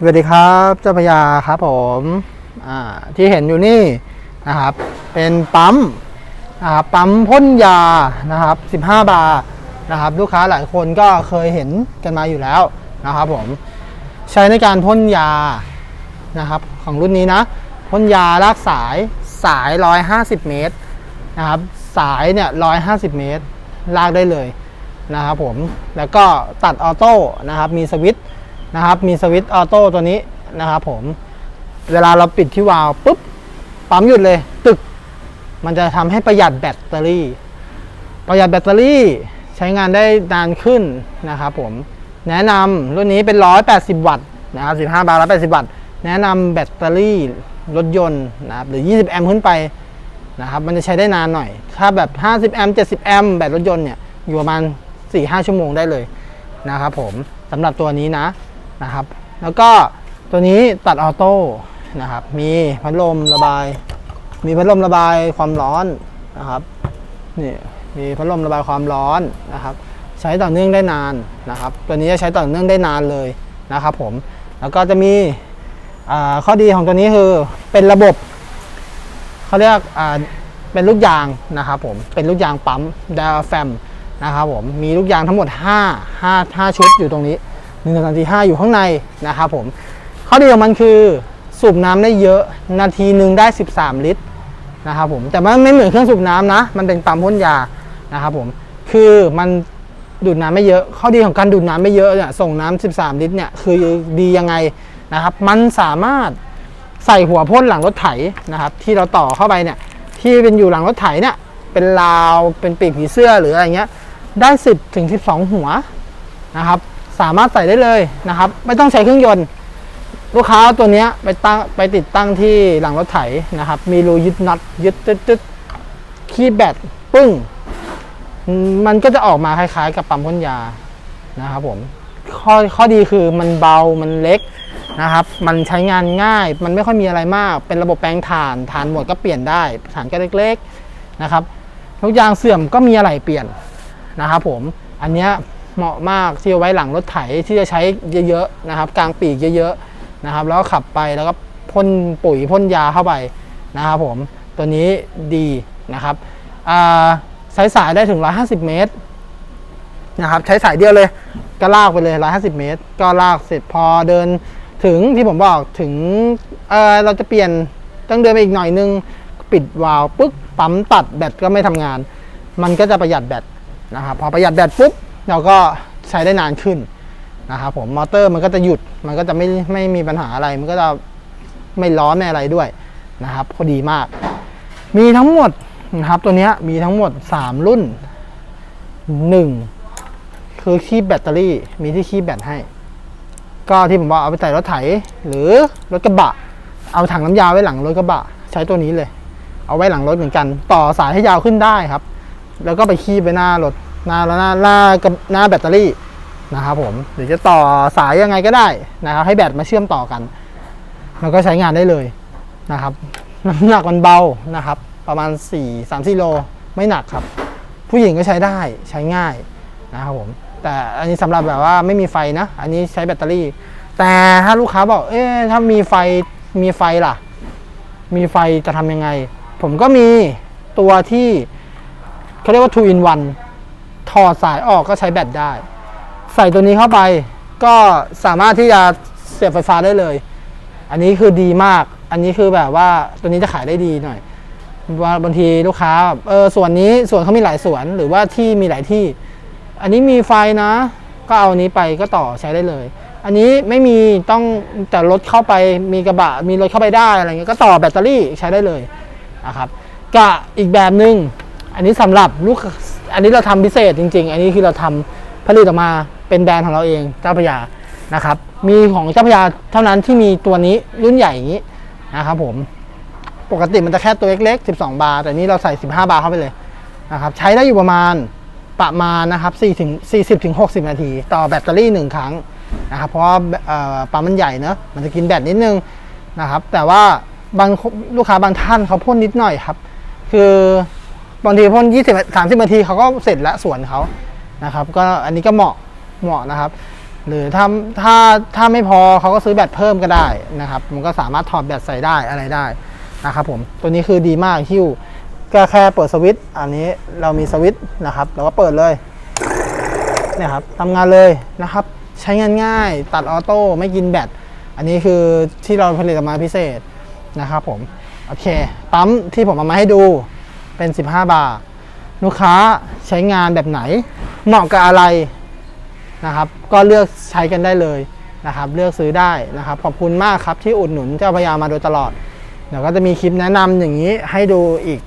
สวัสดีครับเจ้าพยาครับผมที่เห็นอยู่นี่นะครับ เป็นปั๊มนะครับปั๊มพ่นยานะครับ 15 บาร์นะครับ ลูกค้าหลายคนก็เคยเห็นกันมาอยู่แล้วนะครับผมใช้ในการพ่นยานะครับ ของรุ่นนี้นะพ่นยาลากสายสาย 150 เมตรนะครับ สายเนี่ย150 เมตร ลากได้เลยนะครับผมแล้วก็ตัดออโต้นะครับ มีสวิตช์ นะครับ มีสวิตช์ออโต้ตัวนี้นะครับผม เวลาเราปิดที่วาล์วปุ๊บ ปั๊มหยุดเลย ตึก มันจะทำให้ประหยัดแบตเตอรี่ ประหยัดแบตเตอรี่ใช้งานได้นานขึ้นนะครับผม แนะนำรุ่นนี้เป็น 180 วัตต์นะครับ 15 บาร์180 วัตต์ แนะนำแบตเตอรี่รถยนต์นะครับ หรือ 20 แอมป์ขึ้นไปนะครับ มันจะใช้ได้นานหน่อย ถ้าแบบ 50 แอมป์ 70 แอมป์แบตรถยนต์เนี่ย อยู่ประมาณ 4-5 ชั่วโมงได้เลยนะครับผมสำหรับตัวนี้นะ นะครับ แล้วก็ตัวนี้ตัดออโต้นะครับ มีพัดลมระบาย มีพัดลมระบายความร้อนนะครับ นี่มีพัดลมระบายความร้อนนะครับ ใช้ต่อเนื่องได้นานนะครับ ตัวนี้จะใช้ต่อเนื่องได้นานเลยนะครับ ผม แล้วก็จะมีข้อดีของตัวนี้คือเป็นระบบเขาเรียกเป็นลูกยางนะครับผม เป็นลูกยางปั๊มดาแฟมนะครับผม มีลูกยางทั้งหมด 5 5 5 ชุดอยู่ตรงนี้ หนึ่งสองสามสี่ห้าอยู่ข้างในนะครับผมข้อดีของมันคือสูบน้ำได้เยอะนาทีหนึ่งได้ 13 ลิตรนะครับผมแต่มันไม่เหมือนเครื่องสูบน้ำนะ มันเป็นปั๊มพ่นยานะครับผมคือมันดูดน้ำไม่เยอะ ข้อดีของการดูดน้ำไม่เยอะเนี่ยส่งน้ำ13 ลิตรเนี่ยคือดียังไงนะครับ มันสามารถใส่หัวพ่นหลังรถไถนะครับ ที่เราต่อเข้าไปเนี่ยที่เป็นอยู่หลังรถไถเนี่ยเป็นราวเป็นปีกผีเสื้อหรืออะไรเงี้ยได้ 10ถึง12 หัวนะครับ สามารถใส่ได้เลยนะครับ ไม่ต้องใช้เครื่องยนต์ ลูกค้าตัวนี้ไปตั้งไปติดตั้งที่หลังรถไถนะครับ มีรูยึดน็อตยึดตึ๊ดตึ๊ดคีย์แบตปึ้ง มันก็จะออกมาคล้ายๆ กับปั๊มพ่นยานะครับผมข้อข้อดีคือมันเบามันเล็กนะครับ มันใช้งานง่าย มันไม่ค่อยมีอะไรมาก เป็นระบบแปลงถ่านถ่านหมดก็เปลี่ยนได้ถ่านก็เล็ก ๆนะครับทุกยางเสื่อมก็มีอะไรเปลี่ยนนะครับผม อันเนี้ย เหมาะมากที่เอาไว้หลังรถไถที่จะใช้เยอะๆนะครับ กลางปีกเยอะๆนะครับ แล้วก็ขับไปแล้วก็พ่นปุ๋ยพ่นยาเข้าไปนะครับผมตัวนี้ดีนะครับอ่าใช้สายได้ถึง 150 เมตรนะครับ ใช้สายเดียวเลยก็ลากไปเลย 150 เมตร ก็ลากเสร็จพอเดินถึงที่ผมบอกถึงเเราจะเปลี่ยนต้องเดินไปอีกหน่อยนึง ปิดวาล์วปึ๊กปั๊มตัดแบตก็ไม่ทำงาน มันก็จะประหยัดแบตนะครับ พอประหยัดแบตปุ๊บ เราก็ใช้ได้นานขึ้นนะครับผมมอเตอร์มันก็จะหยุดมันก็จะไม่ไม่มีปัญหาอะไร มันก็จะไม่ร้อนไม่อะไรด้วยนะครับพอดีมาก มีทั้งหมดนะครับตัวนี้มีทั้งหมด 3 รุ่น 1 คือคีบแบตเตอรี่มีที่คีบแบตให้ ก็ที่ผมบอกเอาไปใส่รถไถ หรือรถกระบะ เอาถังน้ำยาไว้หลังรถกระบะ ใช้ตัวนี้เลย เอาไว้หลังรถเหมือนกัน ต่อสายให้ยาวขึ้นได้ครับ แล้วก็ไปคีบไปหน้ารถ หน้าหน้าหน้ากับหน้าแบตเตอรี่นะครับผมหรือจะต่อสายยังไงก็ได้นะครับ ให้แบตมาเชื่อมต่อกันมันก็ใช้งานได้เลยนะครับน้ำหนักมันเบานะครับ ประมาณ 4 3 4โลไม่หนักครับ ผู้หญิงก็ใช้ได้ใช้ง่ายนะครับผมแต่อันนี้สำหรับแบบว่าไม่มีไฟนะ อันนี้ใช้แบตเตอรี่ แต่ถ้าลูกค้าบอก เอ๊ะถ้ามีไฟมีไฟล่ะ มีไฟจะทำยังไง ผมก็มีตัวที่เขาเรียกว่า2 in 1ถ อดสายออกก็ใช้แบตได้ ใส่ตัวนี้เข้าไปก็สามารถที่จะเสียบไฟฟ้าได้เลย อันนี้คือดีมาก อันนี้คือแบบว่าตัวนี้จะขายได้ดีหน่อยว่าบางทีลูกค้าเออส่วนนี้ส่วนเขามีหลายส่วนหรือว่าที่มีหลายที่ อันนี้มีไฟนะ ก็เอานี้ไปก็ต่อใช้ได้เลย อันนี้ไม่มีต้องแต่รถเข้าไปมีกระบะมีรถเข้าไปได้อะไรเงี้ยก็ต่อแบตเตอรี่ใช้ได้เลยนะครับกับอีกแบบหนึ่งอันนี้สำหรับลูก อันนี้เราทำพิเศษจริง ๆ อันนี้คือเราทำผลิตออกมาเป็นแบรนด์ของเราเองเจ้าพยานะครับ มีของเจ้าพยาเท่านั้นที่มีตัวนี้รุ่นใหญ่อย่างนี้นะครับผมปกติมันจะแค่ตัวเล็กๆ 12 บาร์แต่นี้เราใส่ 15 บาร์เข้าไปเลยนะครับ ใช้ได้อยู่ประมาณประมาณนะครับ4ถึง40ถึง60 นาที ต่อแบตเตอรี่ 1 ครั้งนะครับ เพราะว่าปั๊มมันใหญ่เนอะมันจะกินแบตนิดนึงนะครับ แต่ว่าบางลูกค้าบางท่านเขาพ่นนิดหน่อยครับ คือ บางทีพ่น20 30นาทีเขาก็เสร็จล้วสวนเขานะครับ ก็อันนี้ก็เหมาะเหมาะนะครับ หรือถ้าถ้าถ้าไม่พอเขาก็ซื้อแบตเพิ่มก็ได้นะครับ มันก็สามารถถอดแบตใส่ได้อะไรได้นะครับผมตัวนี้คือดีมากฮิ้วก็แค่เปิดสวิตช์อันนี้เรามีสวิตช์นะครับเราก็เปิดเลยเนี่ยครับทำงานเลยนะครับ ใช้งานง่ายตัดออโต้ไม่กินแบตอันนี้คือที่เราผลิตออกมาพิเศษนะครับผม โอเค ปั๊มที่ผมเอามาให้ดู เป็น 15 บาท ลูกค้าใช้งานแบบไหน เหมาะกับอะไรนะครับ ก็เลือกใช้กันได้เลยนะครับ เลือกซื้อได้นะครับ ขอบคุณมากครับที่อุดหนุนเจ้าพยามาโดยตลอด เดี๋ยวก็จะมีคลิปแนะนำอย่างนี้ให้ดูอีก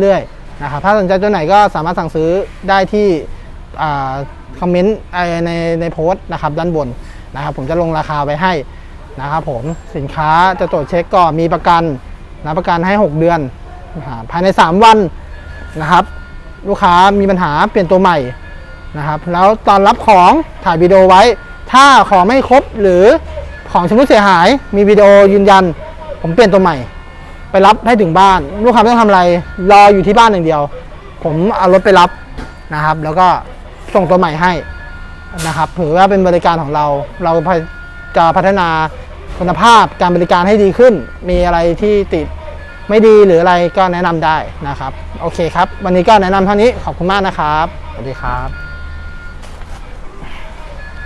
เรื่อยๆนะครับ ถ้าสนใจตัวไหนก็สามารถสั่งซื้อได้ที่คอมเมนต์ในในโพสต์นะครับด้านบนนะครับผมจะลงราคาไว้ให้นะครับผมสินค้าจะตรวจเช็คก่อนมีประกันนะประกันให้ 6 เดือน ภายใน 3 วันนะครับ ลูกค้ามีปัญหาเปลี่ยนตัวใหม่นะครับ แล้วตอนรับของถ่ายวิดีโอไว้ ถ้าของไม่ครบหรือของชำรุดเสียหาย มีวิดีโอยืนยัน ผมเปลี่ยนตัวใหม่ ไปรับให้ถึงบ้าน ลูกค้าไม่ต้องทำอะไรรออยู่ที่บ้านอย่างเดียว ผมเอารถไปรับนะครับ แล้วก็ส่งตัวใหม่ให้นะครับถือว่าเป็นบริการของเรา เราจะพัฒนาคุณภาพการบริการให้ดีขึ้น มีอะไรที่ติด ไม่ดีหรืออะไรก็แนะนำได้นะครับ โอเคครับ วันนี้ก็แนะนำเท่านี้ขอบคุณมากนะครับ สวัสดีครับ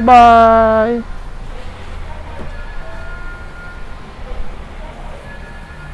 บาย